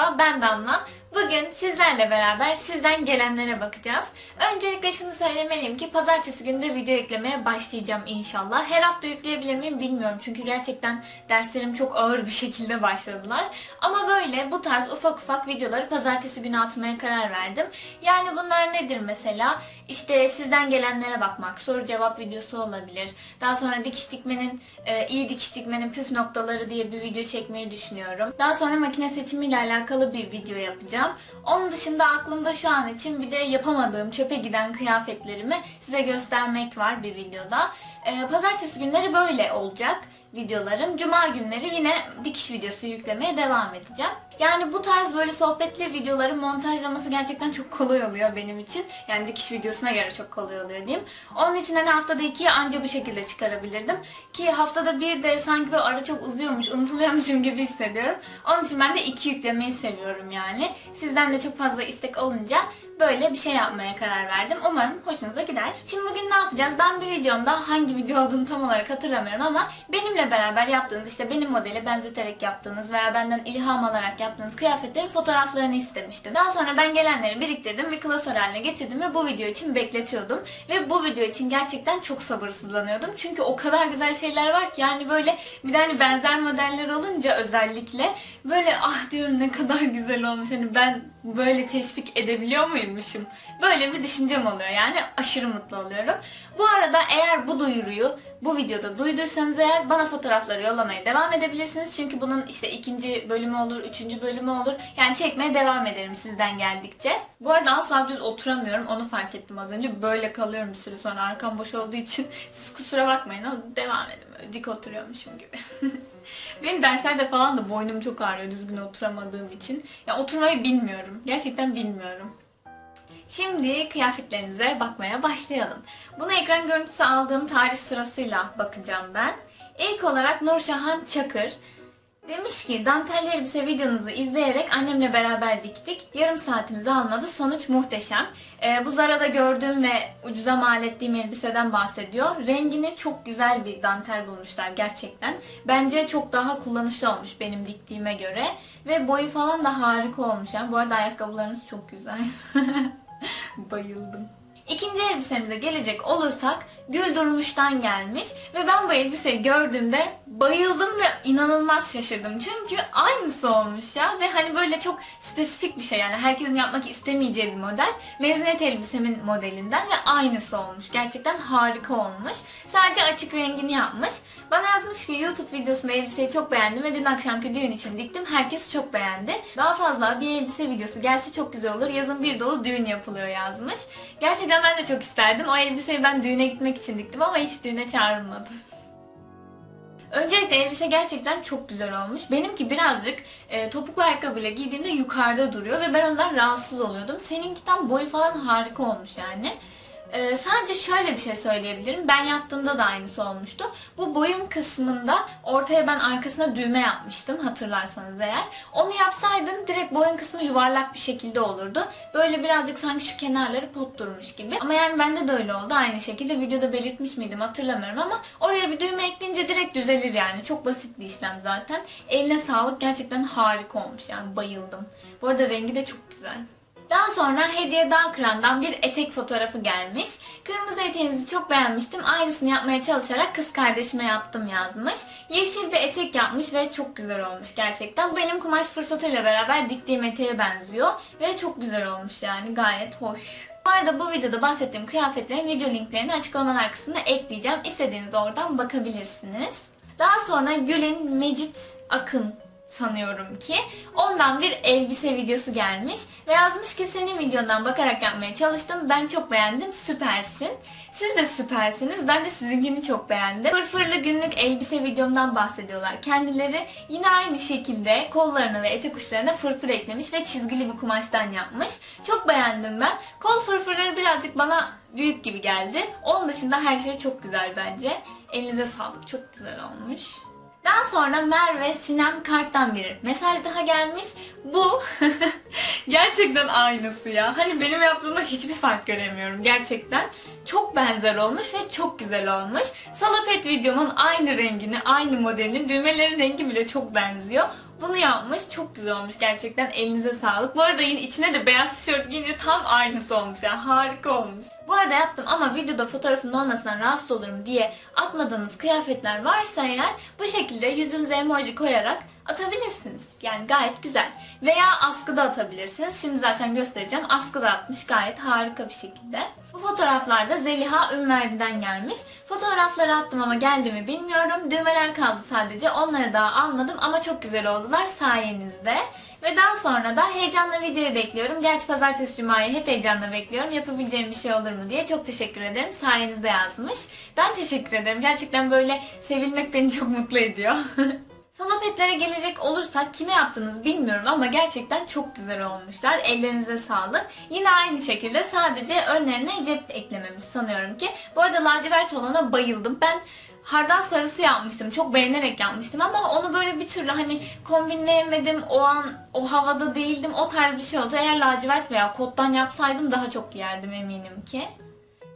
Merhaba ben Damla. Bugün sizlerle beraber sizden gelenlere bakacağız. Öncelikle şunu söylemeliyim ki pazartesi günü de video yüklemeye başlayacağım inşallah. Her hafta yükleyebilir miyim bilmiyorum çünkü gerçekten derslerim çok ağır bir şekilde başladılar. Ama böyle bu tarz ufak ufak videoları pazartesi günü atmaya karar verdim. Yani bunlar nedir mesela? İşte sizden gelenlere bakmak, soru cevap videosu olabilir. Daha sonra dikiş dikmenin, e, iyi dikiş dikmenin püf noktaları diye bir video çekmeyi düşünüyorum. Daha sonra makine seçimiyle alakalı bir video yapacağım. Onun dışında aklımda şu an için bir de yapamadığım çöpe giden kıyafetlerimi size göstermek var bir videoda. E, pazartesi günleri böyle olacak videolarım. Cuma günleri yine dikiş videosu yüklemeye devam edeceğim. Yani bu tarz böyle sohbetli videoların montajlaması gerçekten çok kolay oluyor benim için. Yani dikiş videosuna göre çok kolay oluyor diyeyim. Onun için hani haftada ikiye anca bu şekilde çıkarabilirdim. Ki haftada bir de sanki böyle ara çok uzuyormuş, unutuluyormuşum gibi hissediyorum. Onun için ben de iki yüklemeyi seviyorum yani. Sizden de çok fazla istek olunca böyle bir şey yapmaya karar verdim. Umarım hoşunuza gider. Şimdi bugün ne yapacağız? Ben bir videomda hangi video olduğunu tam olarak hatırlamıyorum ama benimle beraber yaptığınız işte benim modeli benzeterek yaptığınız veya benden ilham alarak yaptığınız kıyafetlerin fotoğraflarını istemiştim. Daha sonra ben gelenleri biriktirdim bir klasör haline getirdim ve bu video için bekletiyordum. Ve bu video için gerçekten çok sabırsızlanıyordum. Çünkü o kadar güzel şeyler var ki yani böyle bir tane benzer modeller olunca özellikle böyle ah diyorum ne kadar güzel olmuş. Hani ben böyle teşvik edebiliyor muymuşum? Böyle bir düşüncem oluyor yani aşırı mutlu oluyorum. Bu arada eğer bu duyuruyu bu videoda duyduysanız eğer bana fotoğrafları yollamaya devam edebilirsiniz. Çünkü bunun işte ikinci bölümü olur, üçüncü bölümü olur. Yani çekmeye devam ederim sizden geldikçe. Bu arada asla düz oturamıyorum. Onu fark ettim az önce. Böyle kalıyorum bir süre sonra arkam boş olduğu için. Siz kusura bakmayın ama devam edin. Böyle dik oturuyormuşum gibi. Benim derslerde falan da boynum çok ağrıyor düzgün oturamadığım için. Ya oturmayı bilmiyorum. Gerçekten bilmiyorum. Şimdi kıyafetlerinize bakmaya başlayalım. Bunu ekran görüntüsü aldığım tarih sırasıyla bakacağım ben. İlk olarak Nurşahan Çakır. Demiş ki dantelli elbise videonuzu izleyerek annemle beraber diktik. Yarım saatimizi almadı. Sonuç muhteşem. Ee, bu Zara'da gördüğüm ve ucuza mal ettiğim elbiseden bahsediyor. Rengini çok güzel bir dantel bulmuşlar gerçekten. Bence çok daha kullanışlı olmuş benim diktiğime göre. Ve boyu falan da harika olmuş. Yani. Bu arada ayakkabılarınız çok güzel. Bayıldım. İkinci elbisemize gelecek olursak Gül Durmuş'tan gelmiş ve ben bu elbiseyi gördüğümde bayıldım ve inanılmaz şaşırdım. Çünkü aynısı olmuş ya ve hani böyle çok spesifik bir şey yani herkesin yapmak istemeyeceği bir model. Mezuniyet elbisemin modelinden ve aynısı olmuş. Gerçekten harika olmuş. Sadece açık rengini yapmış. Bana yazmış ki YouTube videosunda elbiseyi çok beğendim ve dün akşamki düğün için diktim. Herkes çok beğendi. Daha fazla bir elbise videosu gelse çok güzel olur. Yazın bir dolu düğün yapılıyor yazmış. Gerçekten ben de çok isterdim. O elbiseyi ben düğüne gitmek için diktim ama hiç düğüne çağrılmadım. Öncelikle elbise gerçekten çok güzel olmuş. Benimki birazcık e, topuklu ayakkabıyla giydiğimde yukarıda duruyor ve ben ondan rahatsız oluyordum. Seninki tam boyu falan harika olmuş yani. Ee, sadece şöyle bir şey söyleyebilirim. Ben yaptığımda da aynısı olmuştu. Bu boyun kısmında ortaya ben arkasına düğme yapmıştım hatırlarsanız eğer. Onu yapsaydın direkt boyun kısmı yuvarlak bir şekilde olurdu. Böyle birazcık sanki şu kenarları pot durmuş gibi. Ama yani bende de öyle oldu. Aynı şekilde videoda belirtmiş miydim hatırlamıyorum ama oraya bir düğme ekleyince direkt düzelir yani. Çok basit bir işlem zaten. Eline sağlık gerçekten harika olmuş yani bayıldım. Bu arada rengi de çok güzel. Daha sonra Hediye Dağkıran'dan bir etek fotoğrafı gelmiş. Kırmızı eteğinizi çok beğenmiştim. Aynısını yapmaya çalışarak kız kardeşime yaptım yazmış. Yeşil bir etek yapmış ve çok güzel olmuş gerçekten. Benim kumaş fırsatıyla beraber diktiğim eteğe benziyor. Ve çok güzel olmuş yani gayet hoş. Bu arada bu videoda bahsettiğim kıyafetlerin video linklerini açıklamalar kısmına ekleyeceğim. İstediğiniz oradan bakabilirsiniz. Daha sonra Gül'ün Mecit Akın sanıyorum ki. Ondan bir elbise videosu gelmiş ve yazmış ki senin videondan bakarak yapmaya çalıştım. Ben çok beğendim. Süpersin. Siz de süpersiniz. Ben de sizinkini çok beğendim. Fırfırlı günlük elbise videomdan bahsediyorlar. Kendileri yine aynı şekilde kollarına ve etek uçlarına fırfır eklemiş ve çizgili bir kumaştan yapmış. Çok beğendim ben. Kol fırfırları birazcık bana büyük gibi geldi. Onun dışında her şey çok güzel bence. Elinize sağlık. Çok güzel olmuş. Daha sonra Merve Sinem Kart'tan bir mesaj daha gelmiş. Bu gerçekten aynısı ya. Hani benim yaptığımda hiçbir fark göremiyorum gerçekten. Çok benzer olmuş ve çok güzel olmuş. Salapet videomun aynı rengini, aynı modelini, düğmelerin rengi bile çok benziyor. Bunu yapmış. Çok güzel olmuş gerçekten. Elinize sağlık. Bu arada yine içine de beyaz tişört giyince tam aynısı olmuş. Yani harika olmuş. Bu arada yaptım ama videoda fotoğrafımda olmasından rahatsız olurum diye atmadığınız kıyafetler varsa eğer bu şekilde yüzünüze emoji koyarak atabilirsiniz. Yani gayet güzel. Veya askıda atabilirsiniz. Şimdi zaten göstereceğim. Askıda atmış gayet harika bir şekilde. Bu fotoğraflarda Zeliha Ünverdi'den gelmiş. Fotoğrafları attım ama geldi mi bilmiyorum. Düğmeler kaldı sadece. Onları daha almadım ama çok güzel oldular sayenizde. Ve daha sonra da heyecanla videoyu bekliyorum. Gerçi pazartesi cumayı hep heyecanla bekliyorum. Yapabileceğim bir şey olur mu diye çok teşekkür ederim. Sayenizde yazmış. Ben teşekkür ederim. Gerçekten böyle sevilmek beni çok mutlu ediyor. Salapetlere gelecek olursak kime yaptınız bilmiyorum ama gerçekten çok güzel olmuşlar. Ellerinize sağlık. Yine aynı şekilde sadece önlerine cep eklememiş sanıyorum ki. Bu arada lacivert olana bayıldım. Ben hardal sarısı yapmıştım. Çok beğenerek yapmıştım ama onu böyle bir türlü hani kombinleyemedim. O an o havada değildim. O tarz bir şey oldu. Eğer lacivert veya kottan yapsaydım daha çok giyerdim eminim ki.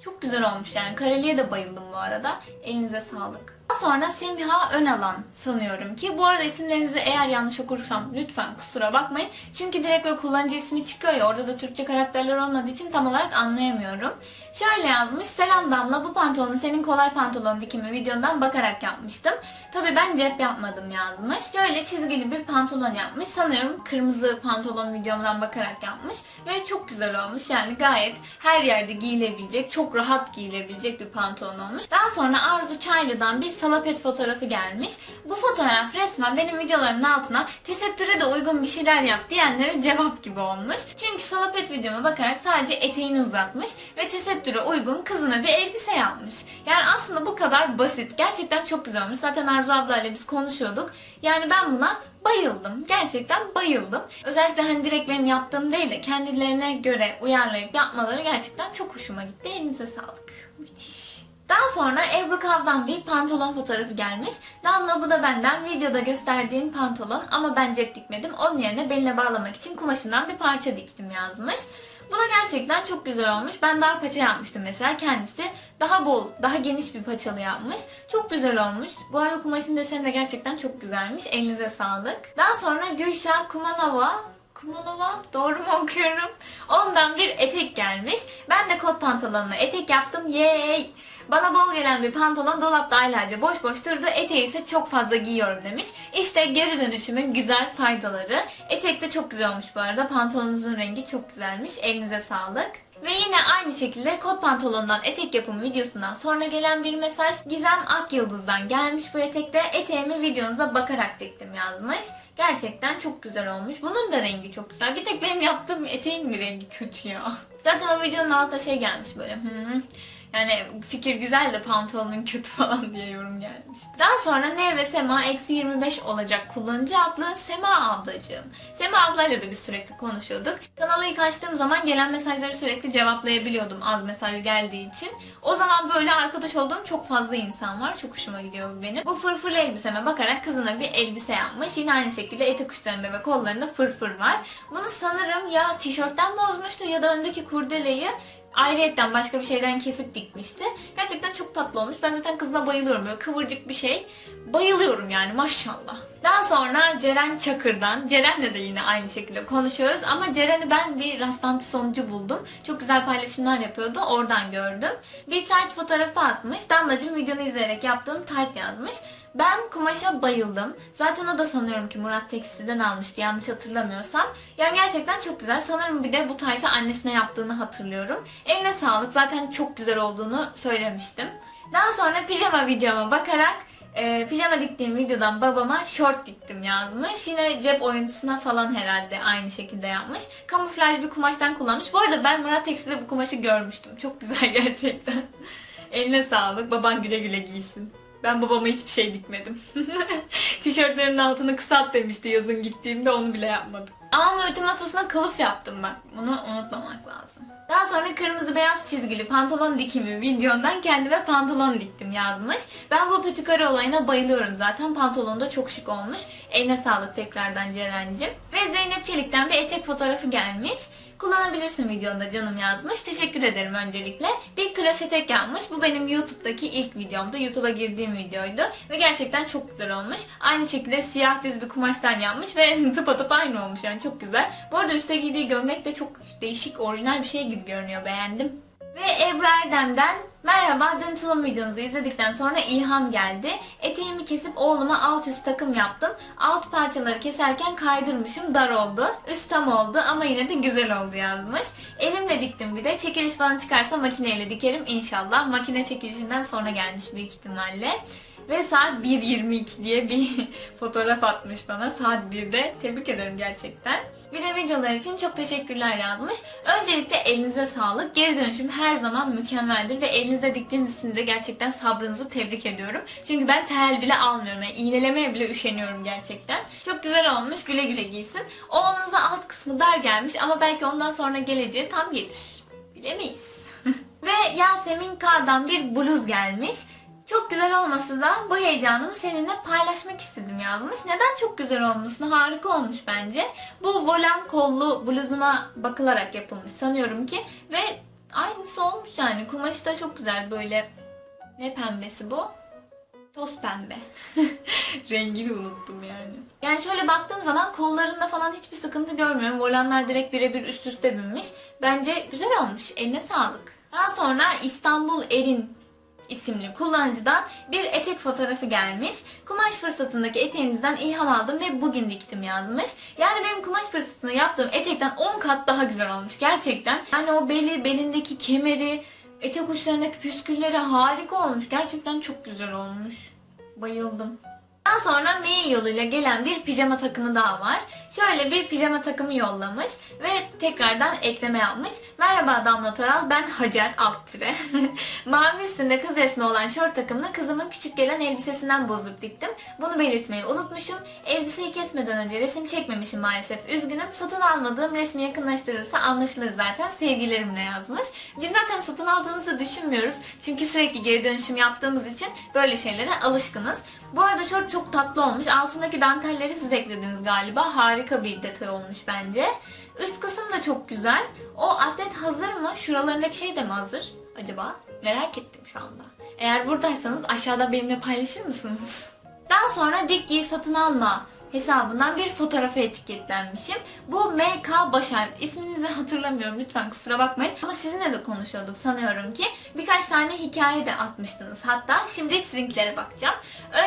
Çok güzel olmuş yani. Kareliğe de bayıldım bu arada. Elinize sağlık. Daha sonra Semiha Önalan sanıyorum ki. Bu arada isimlerinizi eğer yanlış okursam lütfen kusura bakmayın. Çünkü direkt böyle kullanıcı ismi çıkıyor ya orada da Türkçe karakterler olmadığı için tam olarak anlayamıyorum. Şöyle yazmış. Selam Damla bu pantolonu senin kolay pantolon dikimi videondan bakarak yapmıştım. Tabi ben cep yapmadım yazmış. Şöyle çizgili bir pantolon yapmış. Sanıyorum kırmızı pantolon videomdan bakarak yapmış. Ve çok güzel olmuş. Yani gayet her yerde giyilebilecek, çok rahat giyilebilecek bir pantolon olmuş. Daha sonra Arzu Çaylı'dan bir salapet fotoğrafı gelmiş. Bu fotoğraf resmen benim videolarımın altına tesettüre de uygun bir şeyler yap diyenlere cevap gibi olmuş. Çünkü salapet videoma bakarak sadece eteğini uzatmış ve tesettüre uygun kızına bir elbise yapmış. Yani aslında bu kadar basit. Gerçekten çok güzel olmuş. Zaten Arzu ablayla biz konuşuyorduk. Yani ben buna bayıldım. Gerçekten bayıldım. Özellikle hani direkt benim yaptığım değil de kendilerine göre uyarlayıp yapmaları gerçekten çok hoşuma gitti. Elinize sağlık. Müthiş. Daha sonra Ebru Kav'dan bir pantolon fotoğrafı gelmiş. Damla bu da benden videoda gösterdiğin pantolon ama ben cep dikmedim. Onun yerine beline bağlamak için kumaşından bir parça diktim yazmış. Bu da gerçekten çok güzel olmuş. Ben dar paça yapmıştım mesela. Kendisi daha bol, daha geniş bir paçalı yapmış. Çok güzel olmuş. Bu arada kumaşın deseni de gerçekten çok güzelmiş. Elinize sağlık. Daha sonra Gülşah Kumanova Kumanova doğru mu okuyorum? Ondan bir etek gelmiş. Ben de kot pantolonla etek yaptım. Yay! Bana bol gelen bir pantolon dolapta aylarca boş boş durdu. Eteği ise çok fazla giyiyorum demiş. İşte geri dönüşümün güzel faydaları. Etek de çok güzel olmuş bu arada. Pantolonunuzun rengi çok güzelmiş. Elinize sağlık. Ve yine aynı şekilde kot pantolondan etek yapımı videosundan sonra gelen bir mesaj Gizem Akyıldız'dan gelmiş bu etekte eteğimi videonuza bakarak diktim yazmış. Gerçekten çok güzel olmuş. Bunun da rengi çok güzel. Bir tek benim yaptığım eteğin mi rengi kötü ya. Zaten o videonun altına şey gelmiş böyle. Hmm. Yani fikir güzel de pantolonun kötü falan diye yorum gelmiş. Daha sonra ne ve Sema eksi 25 olacak kullanıcı adlı Sema ablacığım. Sema ablayla da biz sürekli konuşuyorduk. Kanalı ilk açtığım zaman gelen mesajları sürekli cevaplayabiliyordum az mesaj geldiği için. O zaman böyle arkadaş olduğum çok fazla insan var. Çok hoşuma gidiyor bu benim. Bu fırfırlı elbiseme bakarak kızına bir elbise yapmış. Yine aynı şekilde etek uçlarında ve kollarında fırfır var. Bunu sanırım ya tişörtten bozmuştu ya da öndeki kurdeleyi ayrıyetten başka bir şeyden kesip dikmişti. Gerçekten çok tatlı olmuş. Ben zaten kızına bayılıyorum. Böyle kıvırcık bir şey. Bayılıyorum yani maşallah. Daha sonra Ceren Çakır'dan. Ceren'le de yine aynı şekilde konuşuyoruz. Ama Ceren'i ben bir rastlantı sonucu buldum. Çok güzel paylaşımlar yapıyordu. Oradan gördüm. Bir tight fotoğrafı atmış. Damlacığım videonu izleyerek yaptığım tight yazmış. Ben kumaşa bayıldım. Zaten o da sanıyorum ki Murat Tekstil'den almıştı yanlış hatırlamıyorsam. Yani gerçekten çok güzel. Sanırım bir de bu taytı annesine yaptığını hatırlıyorum. Eline sağlık. Zaten çok güzel olduğunu söylemiştim. Daha sonra pijama videoma bakarak e, pijama diktiğim videodan babama short diktim yazmış. Yine cep oyuncusuna falan herhalde aynı şekilde yapmış. Kamuflaj bir kumaştan kullanmış. Bu arada ben Murat Tekstil'de bu kumaşı görmüştüm. Çok güzel gerçekten. Eline sağlık. Baban güle güle giysin. Ben babama hiçbir şey dikmedim. Tişörtlerimin altını kısalt demişti yazın gittiğimde onu bile yapmadım. Ama ütü masasına kılıf yaptım bak. Bunu unutmamak lazım. Daha sonra kırmızı beyaz çizgili pantolon dikimi videondan kendime pantolon diktim yazmış. Ben bu pütükara olayına bayılıyorum zaten. Pantolon da çok şık olmuş. Eline sağlık tekrardan Ceren'cim. Ve Zeynep Çelik'ten bir etek fotoğrafı gelmiş. Kullanabilirsin videonda canım yazmış. Teşekkür ederim öncelikle. Bir kloş etek yapmış. Bu benim YouTube'daki ilk videomdu. YouTube'a girdiğim videoydu. Ve gerçekten çok güzel olmuş. Aynı şekilde siyah düz bir kumaştan yapmış ve tıpatıp aynı olmuş yani çok güzel. Bu arada üstte giydiği gömlek de çok değişik, orijinal bir şey gibi görünüyor. Beğendim. Ve Ebru Erdem'den merhaba dün tulum videonuzu izledikten sonra ilham geldi. Eteğimi kesip oğluma alt üst takım yaptım. Alt parçaları keserken kaydırmışım dar oldu. Üst tam oldu ama yine de güzel oldu yazmış. Elimle diktim bir de çekiliş falan çıkarsa makineyle dikerim inşallah. Makine çekilişinden sonra gelmiş büyük ihtimalle. Ve saat 1.22 diye bir fotoğraf atmış bana. Saat 1'de. Tebrik ederim gerçekten. Bir de videolar için çok teşekkürler yazmış. Öncelikle elinize sağlık. Geri dönüşüm her zaman mükemmeldir ve elinizde diktiğiniz için de gerçekten sabrınızı tebrik ediyorum. Çünkü ben tel bile almıyorum. Yani iğnelemeye bile üşeniyorum gerçekten. Çok güzel olmuş. Güle güle giysin. Oğlunuza alt kısmı dar gelmiş ama belki ondan sonra geleceği tam gelir. Bilemeyiz. ve Yasemin K'dan bir bluz gelmiş. Çok güzel olması da bu heyecanımı seninle paylaşmak istedim yazmış. Neden çok güzel olmasını harika olmuş bence. Bu volan kollu bluzuma bakılarak yapılmış sanıyorum ki. Ve aynısı olmuş yani. Kumaşı da çok güzel böyle. Ne pembesi bu? Toz pembe. Rengini unuttum yani. Yani şöyle baktığım zaman kollarında falan hiçbir sıkıntı görmüyorum. Volanlar direkt birebir üst üste binmiş. Bence güzel olmuş. Eline sağlık. Daha sonra İstanbul Erin isimli kullanıcıdan bir etek fotoğrafı gelmiş. Kumaş fırsatındaki eteğinizden ilham aldım ve bugün diktim yazmış. Yani benim kumaş fırsatında yaptığım etekten 10 kat daha güzel olmuş gerçekten. Yani o beli, belindeki kemeri, etek uçlarındaki püskülleri harika olmuş. Gerçekten çok güzel olmuş. Bayıldım. Daha sonra mail yoluyla gelen bir pijama takımı daha var. Şöyle bir pijama takımı yollamış ve tekrardan ekleme yapmış. Merhaba Damla Toral ben Hacer alt tire. Mavi üstünde kız resmi olan şort takımını kızımın küçük gelen elbisesinden bozup diktim. Bunu belirtmeyi unutmuşum. Elbiseyi kesmeden önce resim çekmemişim maalesef. Üzgünüm. Satın almadığım resmi yakınlaştırırsa anlaşılır zaten. Sevgilerimle yazmış. Biz zaten satın aldığınızı düşünmüyoruz. Çünkü sürekli geri dönüşüm yaptığımız için böyle şeylere alışkınız. Bu arada şort çok tatlı olmuş. Altındaki dantelleri siz eklediniz galiba. Harika bir detay olmuş bence. Üst kısım da çok güzel. O atlet hazır mı? Şuralarındaki şey de mi hazır acaba? Merak ettim şu anda. Eğer buradaysanız aşağıda benimle paylaşır mısınız? Daha sonra dik giy satın alma hesabından bir fotoğrafı etiketlenmişim. Bu MK Başar. İsminizi hatırlamıyorum lütfen kusura bakmayın. Ama sizinle de konuşuyorduk sanıyorum ki. Birkaç tane hikaye de atmıştınız. Hatta şimdi sizinkilere bakacağım.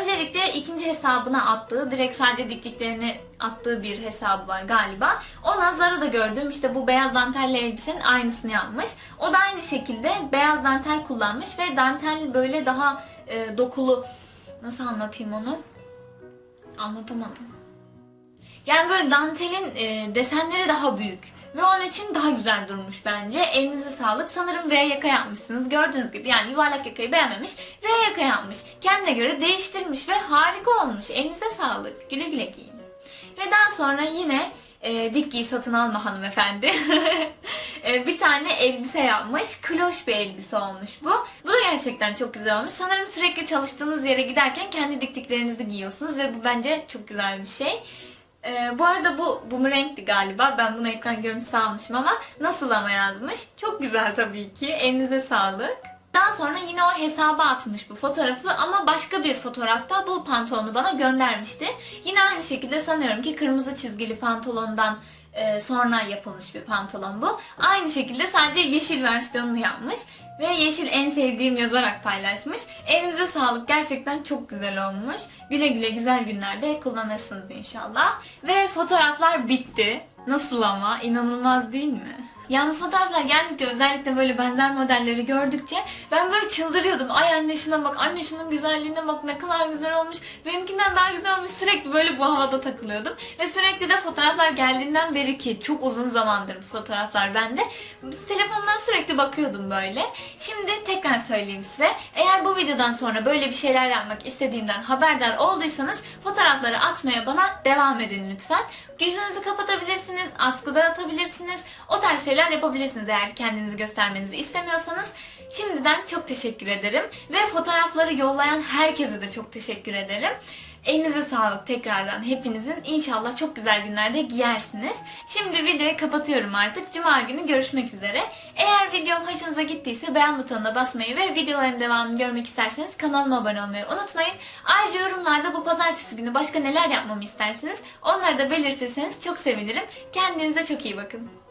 Öncelikle ikinci hesabına attığı, direkt sadece diktiklerini attığı bir hesabı var galiba. Ona Zara'da gördüğüm işte bu beyaz dantelli elbisenin aynısını yapmış. O da aynı şekilde beyaz dantel kullanmış ve dantel böyle daha e, dokulu nasıl anlatayım onu? Anlatamadım. Yani böyle dantelin e, desenleri daha büyük. Ve onun için daha güzel durmuş bence. Elinize sağlık. Sanırım V yaka yapmışsınız. Gördüğünüz gibi yani yuvarlak yakayı beğenmemiş. V yaka yapmış. Kendine göre değiştirmiş ve harika olmuş. Elinize sağlık. Güle güle giyin. Ve daha sonra yine e, dik giy satın alma hanımefendi. e, bir tane elbise yapmış. Kloş bir elbise olmuş bu. Bu da gerçekten çok güzel olmuş. Sanırım sürekli çalıştığınız yere giderken kendi diktiklerinizi giyiyorsunuz ve bu bence çok güzel bir şey. Ee, bu arada bu bumerangti galiba. Ben bunu ekran görüntüsü almışım ama nasıl ama yazmış. Çok güzel tabii ki. Elinize sağlık. Daha sonra yine o hesaba atmış bu fotoğrafı ama başka bir fotoğrafta bu pantolonu bana göndermişti. Yine aynı şekilde sanıyorum ki kırmızı çizgili pantolondan e, sonra yapılmış bir pantolon bu. Aynı şekilde sadece yeşil versiyonunu yapmış ve yeşil en sevdiğim yazarak paylaşmış. Elinize sağlık gerçekten çok güzel olmuş. Güle güle güzel günlerde kullanırsınız inşallah. Ve fotoğraflar bitti. Nasıl ama? İnanılmaz değil mi? Yani fotoğraflar geldikçe özellikle böyle benzer modelleri gördükçe ben böyle çıldırıyordum. Ay anne şuna bak, anne şunun güzelliğine bak ne kadar güzel olmuş. Benimkinden daha güzel olmuş. Sürekli böyle bu havada takılıyordum. Ve sürekli de fotoğraflar geldiğinden beri ki çok uzun zamandır fotoğraflar bende. Telefondan sürekli bakıyordum böyle. Şimdi tekrar söyleyeyim size. Eğer bu videodan sonra böyle bir şeyler yapmak istediğimden haberdar olduysanız fotoğrafları atmaya bana devam edin lütfen. Yüzünüzü kapatabilirsiniz, askıda atabilirsiniz. O tarz şeyler şeyler yapabilirsiniz eğer kendinizi göstermenizi istemiyorsanız. Şimdiden çok teşekkür ederim. Ve fotoğrafları yollayan herkese de çok teşekkür ederim. Elinize sağlık tekrardan hepinizin. İnşallah çok güzel günlerde giyersiniz. Şimdi videoyu kapatıyorum artık. Cuma günü görüşmek üzere. Eğer videom hoşunuza gittiyse beğen butonuna basmayı ve videoların devamını görmek isterseniz kanalıma abone olmayı unutmayın. Ayrıca yorumlarda bu pazartesi günü başka neler yapmamı istersiniz onları da belirtirseniz çok sevinirim. Kendinize çok iyi bakın.